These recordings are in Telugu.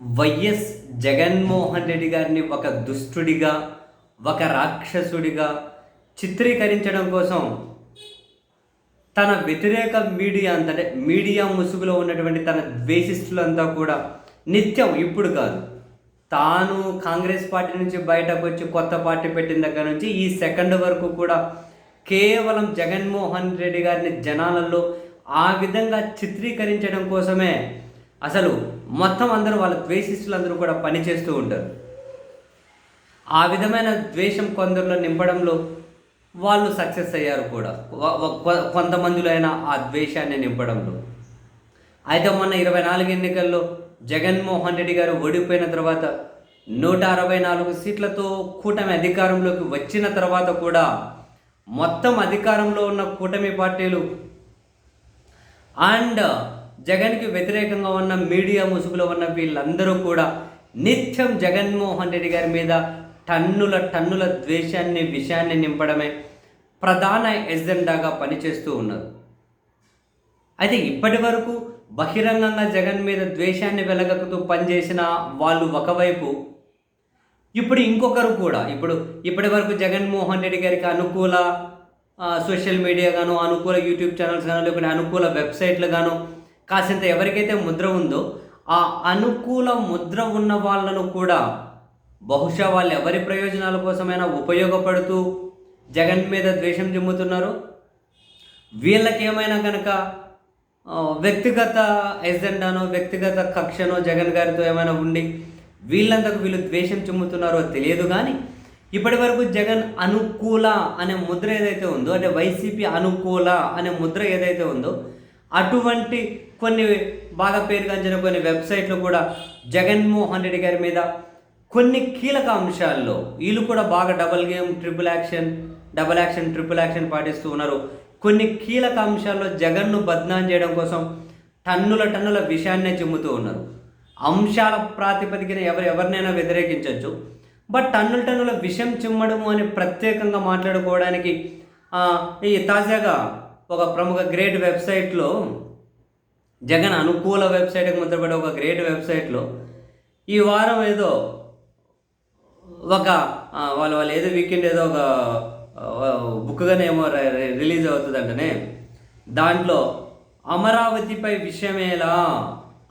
వైఎస్ జగన్మోహన్ రెడ్డి గారిని ఒక దుష్టుడిగా ఒక రాక్షసుడిగా చిత్రీకరించడం కోసం తన వ్యతిరేక మీడియా అంటే మీడియా ముసుగులో ఉన్నటువంటి తన ద్వేషిస్తులంతా కూడా నిత్యం ఇప్పుడు కాదు. తాను కాంగ్రెస్ పార్టీ నుంచి బయటకు వచ్చి కొత్త పార్టీ పెట్టిన దగ్గర నుంచి ఈ సెకండ్ వరకు కూడా కేవలం జగన్మోహన్ రెడ్డి గారిని జనాలలో ఆ విధంగా చిత్రీకరించడం కోసమే అసలు మొత్తం అందరూ వాళ్ళ ద్వేషిస్తులందరూ కూడా పనిచేస్తూ ఉంటారు. ఆ విధమైన ద్వేషం కొందరిలో నింపడంలో వాళ్ళు సక్సెస్ అయ్యారు కూడా. కొ- కొంతమందిలో అయినా ఆ ద్వేషాన్ని నింపడంలో. అయితే మొన్న ఇరవై నాలుగు ఎన్నికల్లో జగన్మోహన్ రెడ్డి గారు ఓడిపోయిన తర్వాత నూట అరవై నాలుగు సీట్లతో కూటమి అధికారంలోకి వచ్చిన తర్వాత కూడా మొత్తం అధికారంలో ఉన్న కూటమి పార్టీలు అండ్ జగన్కి వ్యతిరేకంగా ఉన్న మీడియా ముసుగులో ఉన్న వీళ్ళందరూ కూడా నిత్యం జగన్మోహన్ రెడ్డి గారి మీద టన్నుల టన్నుల ద్వేషాన్ని విషయాన్ని నింపడమే ప్రధాన ఎజెండాగా పనిచేస్తూ ఉన్నారు. అయితే ఇప్పటి వరకు బహిరంగంగా జగన్ మీద ద్వేషాన్ని వెలగకుతూ పనిచేసిన వాళ్ళు ఒకవైపు ఇప్పుడు ఇంకొకరు కూడా ఇప్పుడు ఇప్పటి వరకు జగన్మోహన్ రెడ్డి గారికి అనుకూల సోషల్ మీడియా గాను అనుకూల యూట్యూబ్ ఛానల్స్ గాను లేకుంటే అనుకూల వెబ్సైట్లు గాను కాసింత ఎవరికైతే ముద్ర ఉందో ఆ అనుకూల ముద్ర ఉన్న వాళ్ళను కూడా బహుశా వాళ్ళు ఎవరి ప్రయోజనాల కోసమైనా ఉపయోగపడుతూ జగన్ మీద ద్వేషం చెమ్ముతున్నారు వీళ్ళకి ఏమైనా కనుక వ్యక్తిగత ఎజెండానో వ్యక్తిగత కక్షనో జగన్ గారితో ఏమైనా ఉండి వీళ్ళంతకు వీళ్ళు ద్వేషం చెమ్ముతున్నారో తెలియదు కానీ ఇప్పటి వరకు జగన్ అనుకూల అనే ముద్ర ఏదైతే ఉందో అంటే వైసీపీ అనుకూల అనే ముద్ర ఏదైతే ఉందో అటువంటి కొన్ని బాగా పేరుగాంచిన కొన్ని వెబ్సైట్లు కూడా జగన్మోహన్ రెడ్డి గారి మీద కొన్ని కీలక అంశాల్లో వీళ్ళు కూడా బాగా double game triple action double action triple action పాటిస్తూ ఉన్నారు. కొన్ని కీలక అంశాల్లో జగన్ను బద్నాం చేయడం కోసం టన్నుల టన్నుల విషయాన్నే చిమ్ముతూ ఉన్నారు. అంశాల ప్రాతిపదికన ఎవరు ఎవరినైనా వ్యతిరేకించవచ్చు బట్ టన్నుల టన్నుల విషయం చిమ్మడము అని ప్రత్యేకంగా మాట్లాడుకోవడానికి ఈ తాజాగా ఒక ప్రముఖ గ్రేట్ వెబ్సైట్లో జగన్ అనుకూల వెబ్సైట్కి ముద్రపడే ఒక గ్రేట్ వెబ్సైట్లో ఈ వారం ఏదో ఒక వాళ్ళు వాళ్ళు ఏదో వీకెండ్ ఏదో ఒక బుక్గానే ఏమో రిలీజ్ అవుతుందంటనే. దాంట్లో అమరావతిపై విషమేలా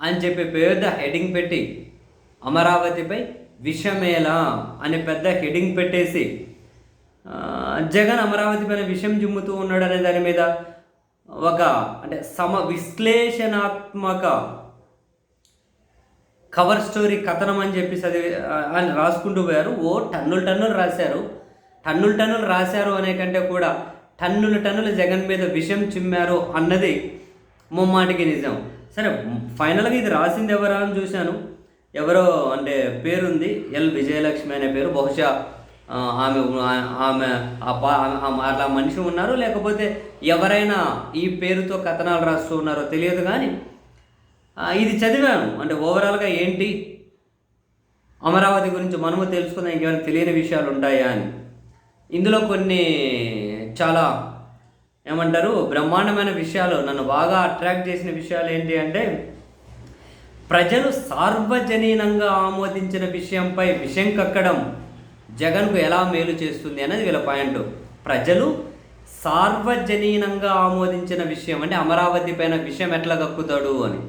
అని చెప్పి పెద్ద హెడింగ్ పెట్టి అమరావతిపై విషమేలా అని పెద్ద హెడింగ్ పెట్టేసి జగన్ అమరావతి పైన విషయం జుమ్ముతూ ఉన్నాడు అనే దాని మీద ఒక అంటే సమ విశ్లేషణాత్మక కవర్ స్టోరీ కథనం అని చెప్పి అది అని రాసుకుంటూ పోయారు. ఓ టన్నులు టన్నులు రాశారు. టన్నులు టన్నులు రాశారు అనే కంటే కూడా టన్నులు టన్నులు జగన్ మీద విషయం చిమ్మారు అన్నది ముమ్మాటికి నిజం. సరే ఫైనల్గా ఇది రాసింది ఎవరా అని చూశాను. ఎవరో అంటే పేరుంది ఎల్ విజయలక్ష్మి అనే పేరు. బహుశా ఆమె ఆమె ఆ పా- అట్లా మనిషి ఉన్నారు? లేకపోతే ఎవరైనా ఈ పేరుతో కథనాలు రాస్తూ ఉన్నారో తెలియదు కానీ ఇది చదివాను. అంటే ఓవరాల్గా ఏంటి? అమరావతి గురించి మనము తెలుసుకుందాం ఇంకేమైనా తెలియని విషయాలు ఉంటాయా అని. ఇందులో కొన్ని చాలా ఏమంటారు బ్రహ్మాండమైన విషయాలు నన్ను బాగా అట్రాక్ట్ చేసిన విషయాలు ఏంటి అంటే ప్రజలు సార్వజనీనంగా ఆమోదించిన విషయంపై విషయం కక్కడం. జగన్కు ఎలా మేలు చేస్తుంది అనేది వీళ్ళ పాయింట్ ప్రజలు సార్వజనీనంగా ఆమోదించిన విషయం అంటే అమరావతి పైన విషయం ఎట్లా కక్కుతాడు అని.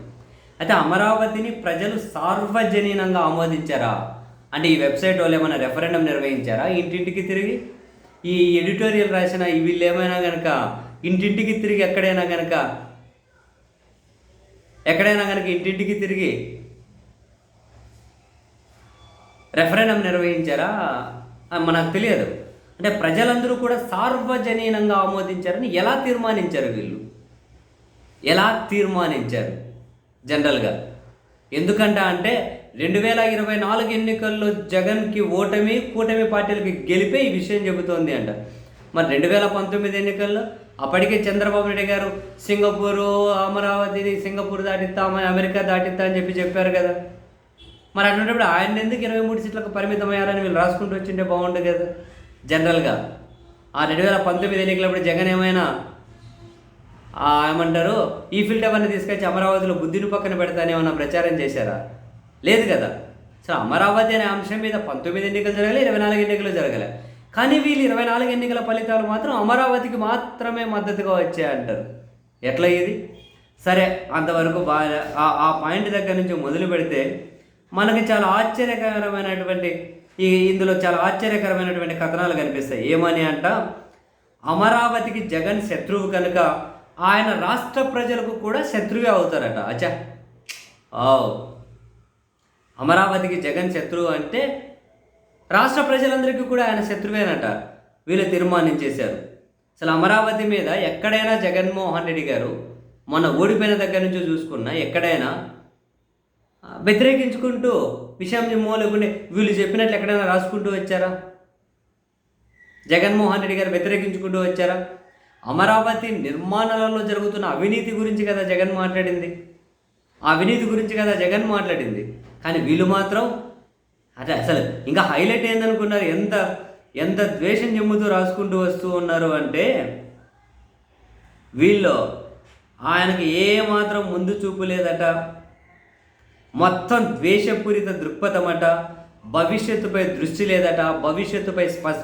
అయితే అమరావతిని ప్రజలు సార్వజనీనంగా ఆమోదించారా? అంటే ఈ వెబ్సైట్ వాళ్ళు ఏమైనా రెఫరెండం నిర్వహించారా? ఇంటింటికి తిరిగి ఈ ఎడిటోరియల్ రాసిన వీళ్ళు ఏమైనా కనుక ఇంటింటికి తిరిగి ఎక్కడైనా కనుక ఎక్కడైనా కనుక ఇంటింటికి తిరిగి రెఫరెండం నిర్వహించారా? మనకు తెలియదు. అంటే ప్రజలందరూ కూడా సార్వజనీనంగా ఆమోదించారని ఎలా తీర్మానించారు వీళ్ళు? ఎలా తీర్మానించారు జనరల్గా? ఎందుకంట అంటే రెండు వేల ఇరవై నాలుగు ఎన్నికల్లో జగన్కి ఓటమి కూటమి పార్టీలకి గెలిపే ఈ విషయం చెబుతోంది అంట. మరి రెండు వేల పంతొమ్మిది ఎన్నికల్లో అప్పటికే చంద్రబాబు నాయుడు గారు సింగపూరు అమరావతిని సింగపూర్ దాటిస్తామని అమెరికా దాటిస్తా అని చెప్పి చెప్పారు కదా. మరి అటువంటిప్పుడు ఆయన ఎందుకు ఇరవై మూడు సీట్లకు పరిమితమయ్యారని వీళ్ళు రాసుకుంటూ వచ్చింటే బాగుండు కదా. జనరల్గా ఆ రెండు వేల పంతొమ్మిది ఎన్నికలప్పుడు జగన్ ఏమైనా ఏమంటారు ఈ ఫీల్డ్ అవన్నీ తీసుకొచ్చి అమరావతిలో బుద్ధిని పక్కన పెడతానే ఏమన్నా ప్రచారం చేశారా? లేదు కదా. సో అమరావతి అనే అంశం మీద పంతొమ్మిది ఎన్నికలు జరగలే ఇరవై నాలుగు ఎన్నికలు జరగలే. కానీ వీళ్ళు ఇరవై నాలుగు ఎన్నికల ఫలితాలు మాత్రం అమరావతికి మాత్రమే మద్దతుగా వచ్చాయంటారు. ఎట్లా ఇది? సరే అంతవరకు బాగా ఆ పాయింట్ దగ్గర నుంచి మొదలు పెడితే మనకి చాలా ఆశ్చర్యకరమైనటువంటి ఈ ఇందులో చాలా ఆశ్చర్యకరమైనటువంటి కథనాలు కనిపిస్తాయి. ఏమని అంట? అమరావతికి జగన్ శత్రువు కనుక ఆయన రాష్ట్ర ప్రజలకు కూడా శత్రువే అవుతారట. అచ్చా. ఓ అమరావతికి జగన్ శత్రువు అంటే రాష్ట్ర ప్రజలందరికీ కూడా ఆయన శత్రువేనట. వీళ్ళు తీర్మానం చేశారు అసలు అమరావతి మీద ఎక్కడైనా జగన్మోహన్ రెడ్డి గారు మొన్న ఓడిపోయిన దగ్గర నుంచి చూసుకున్నా ఎక్కడైనా వ్యతిరేకించుకుంటూ విషయం నిమ్మో లేకుంటే వీళ్ళు చెప్పినట్లు ఎక్కడైనా రాసుకుంటూ వచ్చారా? జగన్మోహన్ రెడ్డి గారు వ్యతిరేకించుకుంటూ వచ్చారా? అమరావతి నిర్మాణాలలో జరుగుతున్న అవినీతి గురించి కదా జగన్ మాట్లాడింది. ఆ అవినీతి గురించి కదా జగన్ మాట్లాడింది. కానీ వీళ్ళు మాత్రం అంటే అసలు ఇంకా హైలైట్ ఏందనుకున్నారు? ఎంత ఎంత ద్వేషం చెమ్ముతూ రాసుకుంటూ వస్తూ ఉన్నారు అంటే వీళ్ళు ఆయనకి ఏమాత్రం ముందు చూపు లేదట. మొత్తం ద్వేషపూరిత దృక్పథమట. భవిష్యత్తుపై దృష్టి లేదట. భవిష్యత్తుపై స్పష్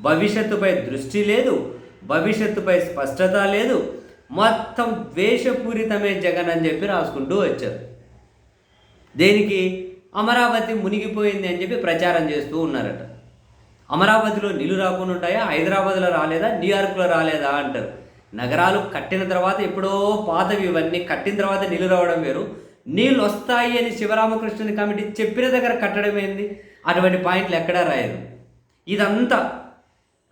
భవిష్యత్తుపై దృష్టి లేదు. భవిష్యత్తుపై స్పష్టత లేదు. మొత్తం ద్వేషపూరితమే జగన్ అని చెప్పి రాసుకుంటూ వచ్చారు. దేనికి? అమరావతి మునిగిపోయింది అని చెప్పి ప్రచారం చేస్తూ ఉన్నారట. అమరావతిలో నీళ్ళు రాకుండా ఉంటాయా? హైదరాబాద్లో రాలేదా? న్యూయార్క్లో రాలేదా? అంటారు. నగరాలు కట్టిన తర్వాత ఎప్పుడో పాతవి ఇవన్నీ కట్టిన తర్వాత నీళ్ళు రావడం వేరు. నీళ్ళు వస్తాయి అని శివరామకృష్ణుని కమిటీ చెప్పిన దగ్గర కట్టడం ఏంది? అటువంటి పాయింట్లు ఎక్కడా రాయరు. ఇదంతా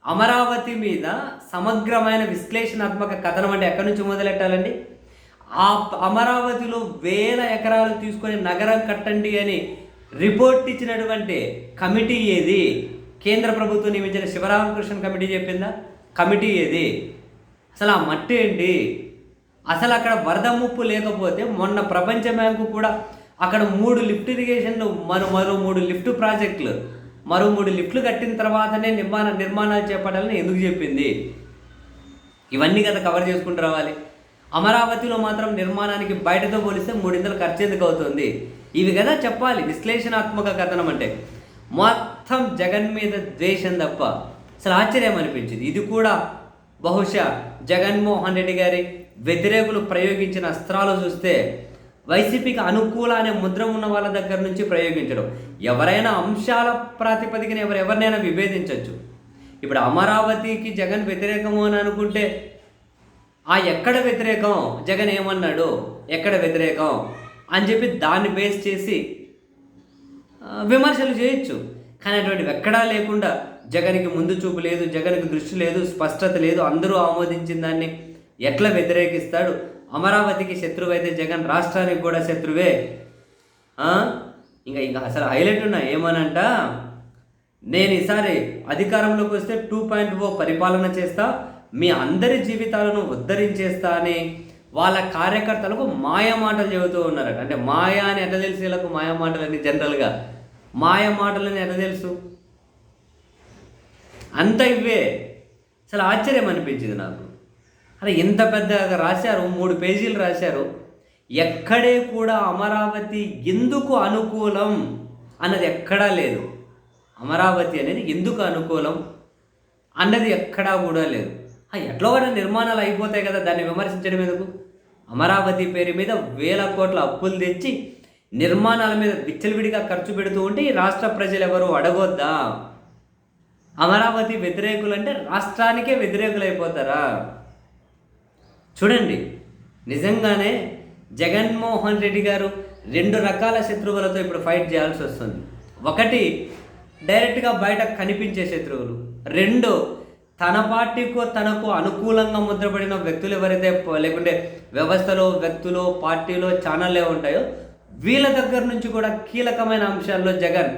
అమరావతి మీద సమగ్రమైన విశ్లేషణాత్మక కథనం అంటే ఎక్కడి నుంచి మొదలెట్టాలండి? ఆ అమరావతిలో వేల ఎకరాలు తీసుకొని నగరం కట్టండి అని రిపోర్ట్ ఇచ్చినటువంటి కమిటీ ఏది? కేంద్ర ప్రభుత్వం నియమించిన శివరామకృష్ణ కమిటీ చెప్పిందా? కమిటీ ఏది? అసలు ఆ మట్టి ఏంటి? అసలు అక్కడ వరద ముప్పు లేకపోతే మొన్న ప్రపంచ బ్యాంకు కూడా అక్కడ మూడు లిఫ్ట్ ఇరిగేషన్లు మరో మరో మూడు లిఫ్ట్ ప్రాజెక్టులు మరో మూడు లిఫ్ట్లు కట్టిన తర్వాతనే నిర్మాణ నిర్మాణాలు చేపట్టాలని ఎందుకు చెప్పింది? ఇవన్నీ కదా కవర్ చేసుకుంటూ రావాలి. అమరావతిలో మాత్రం నిర్మాణానికి బయటతో పోలిస్తే మూడింతలు ఖర్చు ఎందుకు అవుతుంది? ఇవి కదా చెప్పాలి విశ్లేషణాత్మక కథనం అంటే. మొత్తం జగన్ మీద ద్వేషం తప్ప. అసలు ఆశ్చర్యం అనిపించింది. ఇది కూడా బహుశా జగన్మోహన్ రెడ్డి గారి వ్యతిరేకులు ప్రయోగించిన అస్త్రాలు చూస్తే వైసీపీకి అనుకూల అనే ముద్ర ఉన్న వాళ్ళ దగ్గర నుంచి ప్రయోగించడం. ఎవరైనా అంశాల ప్రాతిపదికన ఎవరెవరినైనా విభేదించవచ్చు ఇప్పుడు అమరావతికి జగన్ వ్యతిరేకము అని అనుకుంటే ఆ ఎక్కడ వ్యతిరేకం? జగన్ ఏమన్నాడు? ఎక్కడ వ్యతిరేకం? అని చెప్పి దాన్ని బేస్ చేసి విమర్శలు చేయొచ్చు. కానీ అటువంటివి ఎక్కడా లేకుండా జగన్కి ముందు చూపు లేదు జగన్కి దృష్టి లేదు స్పష్టత లేదు అందరూ ఆమోదించిన దాన్ని ఎట్లా వ్యతిరేకిస్తాడు? అమరావతికి శత్రువు అయితే జగన్ రాష్ట్రానికి కూడా శత్రువే. ఇంకా ఇంకా అసలు హైలైట్ ఉన్నా ఏమనంట? నేను ఈసారి అధికారంలోకి వస్తే టూ పాయింట్ ఓ పరిపాలన చేస్తా మీ అందరి జీవితాలను ఉద్ధరించేస్తా అని వాళ్ళ కార్యకర్తలకు మాయ మాటలు చెబుతూ ఉన్నారట. అంటే మాయ అని ఎట్లా తెలిసి వీళ్ళకు మాయ అని జనరల్గా మాయ మాటలని ఎట్లా తెలుసు? అంత ఇవే. చాలా ఆశ్చర్యం అనిపించింది నాకు. అరే ఇంత పెద్దగా రాశారు మూడు పేజీలు రాశారు. ఎక్కడే కూడా అమరావతి ఎందుకు అనుకూలం అన్నది ఎక్కడా లేదు. అమరావతి అనేది ఎందుకు అనుకూలం అన్నది ఎక్కడా కూడా లేదు. ఎట్లా కూడా నిర్మాణాలు అయిపోతాయి కదా దాన్ని విమర్శించడం ఎందుకు? అమరావతి పేరు మీద వేల కోట్ల అప్పులు తెచ్చి నిర్మాణాల మీద విచ్చలవిడిగా ఖర్చు పెడుతూ ఉంటే ఈ రాష్ట్ర ప్రజలు ఎవరు అడగొద్దా? అమరావతి వ్యతిరేకులు అంటే రాష్ట్రానికే వ్యతిరేకులు అయిపోతారా చూడండి నిజంగానే జగన్మోహన్ రెడ్డి గారు రెండు రకాల శత్రువులతో ఇప్పుడు ఫైట్ చేయాల్సి వస్తుంది ఒకటి డైరెక్ట్గా బయట కనిపించే శత్రువులు. రెండు తన పార్టీకో తనకు అనుకూలంగా ముద్రపడిన వ్యక్తులు ఎవరైతే లేకుంటే వ్యవస్థలో వ్యక్తులు పార్టీలో ఛానళ్ళే ఉంటాయో వీళ్ళ దగ్గర నుంచి కూడా కీలకమైన అంశాల్లో జగన్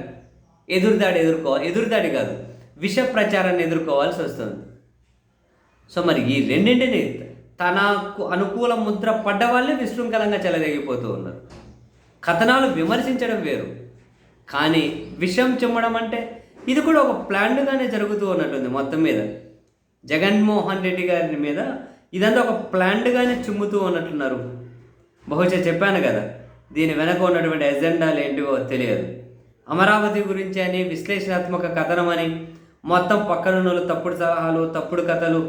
ఎదురుదాడి ఎదుర్కో ఎదురుదాడి కాదు విష ప్రచారాన్ని ఎదుర్కోవాల్సి వస్తుంది. సో మరి ఈ రెండింటిని తనకు అనుకూల ముద్ర పడ్డ వాళ్ళే విశృంఖలంగా చెలరేగిపోతూ ఉన్నారు. కథనాలు విమర్శించడం వేరు. కానీ విషం చిమ్మడం అంటే ఇది కూడా ఒక ప్లాన్డ్గానే జరుగుతూ ఉన్నట్టుంది మొత్తం మీద. జగన్మోహన్ రెడ్డి గారి మీద ఇదంతా ఒక ప్లాన్డ్గానే చిమ్ముతూ ఉన్నట్టున్నారు. బహుశా చెప్పాను కదా దీని వెనక ఉన్నటువంటి ఎజెండాలు ఏంటివో తెలియదు. అమరావతి గురించి అని విశ్లేషణాత్మక కథనం అని మొత్తం పక్కన వాళ్ళు తప్పుడు సలహాలు తప్పుడు కథలు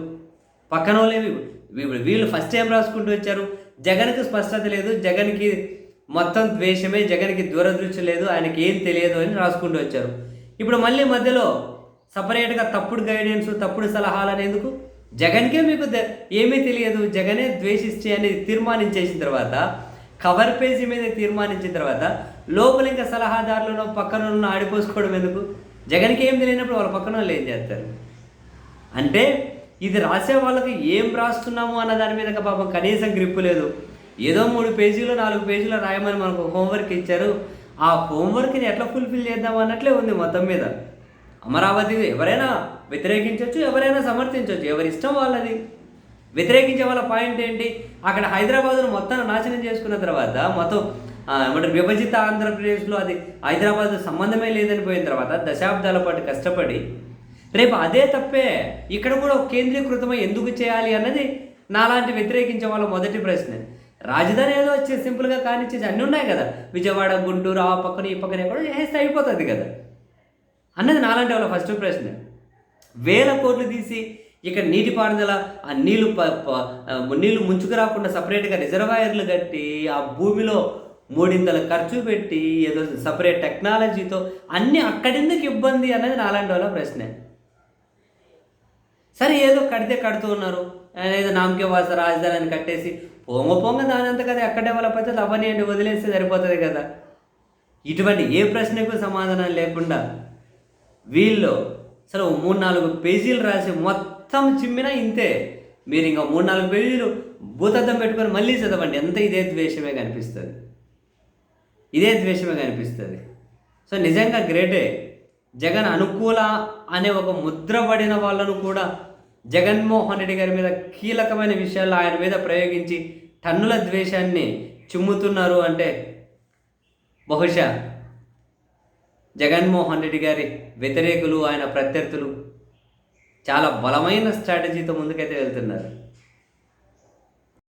పక్కన వాళ్ళేవి వీళ్ళు. ఫస్ట్ టైం రాసుకుంటూ వచ్చారు. జగన్కి స్పష్టత లేదు జగన్కి మొత్తం ద్వేషమే జగన్కి దూరదృష్టి లేదు ఆయనకి ఏం తెలియదు అని రాసుకుంటూ వచ్చారు. ఇప్పుడు మళ్ళీ మధ్యలో సపరేట్గా తప్పుడు గైడెన్స్ తప్పుడు సలహాలు అనేందుకు జగన్కే మీకు ఏమీ తెలియదు. జగనే ద్వేషిస్తే అని తీర్మానించేసిన తర్వాత కవర్ పేజీ మీద తీర్మానించిన తర్వాత లోపల ఇంకా సలహాదారులను పక్కన ఆడిపోసుకోవడం ఎందుకు? జగన్కి ఏం తెలియనప్పుడు వాళ్ళ పక్కన వాళ్ళు ఏం చేస్తారు? అంటే ఇది రాసే వాళ్ళకి ఏం రాస్తున్నాము అన్న దాని మీద పాపం కనీసం గ్రిప్పు లేదు. ఏదో మూడు పేజీలు నాలుగు పేజీలు రాయమని మనకు హోంవర్క్ ఇచ్చారు. ఆ హోంవర్క్ని ఎట్లా ఫుల్ఫిల్ చేద్దాం అన్నట్లే ఉంది మొత్తం మీద. అమరావతి ఎవరైనా వ్యతిరేకించవచ్చు ఎవరైనా సమర్థించవచ్చు ఎవరి ఇష్టం వాళ్ళది. వ్యతిరేకించే వాళ్ళ పాయింట్ ఏంటి? అక్కడ హైదరాబాద్ను మొత్తం నాశనం చేసుకున్న తర్వాత మొత్తం ఏమంటారు విభజిత ఆంధ్రప్రదేశ్లో అది హైదరాబాద్ సంబంధమే లేదని పోయిన తర్వాత దశాబ్దాల పాటు కష్టపడి రేపు అదే తప్పే ఇక్కడ కూడా కేంద్రీకృతమై ఎందుకు చేయాలి అన్నది నాలాంటి వ్యతిరేకించే వాళ్ళ మొదటి ప్రశ్న. రాజధాని ఏదో వచ్చి సింపుల్గా కానిచ్చేసి అన్నీ ఉన్నాయి కదా. విజయవాడ గుంటూరు ఆ పక్కన ఈ పక్కన ఎక్కడో చేస్తే అయిపోతుంది కదా. అన్నది నాలాంటి వాళ్ళ ఫస్ట్ ప్రశ్న. వేల కోట్లు తీసి ఇక్కడ నీటిపారుదల ఆ నీళ్ళు ప ప- నీళ్ళు ముంచుకు రాకుండా సపరేట్గా రిజర్వాయర్లు కట్టి ఆ భూమిలో మూడింతల ఖర్చు పెట్టి ఏదో సపరేట్ టెక్నాలజీతో అన్నీ అక్కడెందుకు ఇబ్బంది అన్నది నాలాంటి వాళ్ళ ప్రశ్నే. సరే ఏదో కడితే కడుతూ ఉన్నారు. ఏదో నామకే వాస రాజధాని కట్టేసి పొంగ పొంగ దాని అంత కదా ఎక్కడ డెవలప్ అయితే అవన్నీ అండి వదిలేస్తే సరిపోతుంది కదా. ఇటువంటి ఏ ప్రశ్నకు సమాధానం లేకుండా వీళ్ళు అసలు మూడు నాలుగు పేజీలు రాసి మొత్తం మొత్తం చిమ్మినా ఇంతే. మీరు ఇంకా మూడు నాలుగు పేజీలు భూతద్దం పెట్టుకొని మళ్ళీ చదవండి. ఎంత ఇదే ద్వేషమే కనిపిస్తుంది. ఇదే ద్వేషమే కనిపిస్తుంది. సో నిజంగా గ్రేటే. జగన్ అనుకూల అనే ఒక ముద్ర పడిన వాళ్ళను కూడా జగన్మోహన్ రెడ్డి గారి మీద కీలకమైన విషయాలు ఆయన మీద ప్రయోగించి టన్నుల ద్వేషాన్ని చిమ్ముతున్నారు అంటే బహుశా జగన్మోహన్ రెడ్డి గారి వ్యతిరేకులు ఆయన ప్రత్యర్థులు చాలా బలమైన స్ట్రాటజీతో ముందుకైతే వెళ్తున్నారు.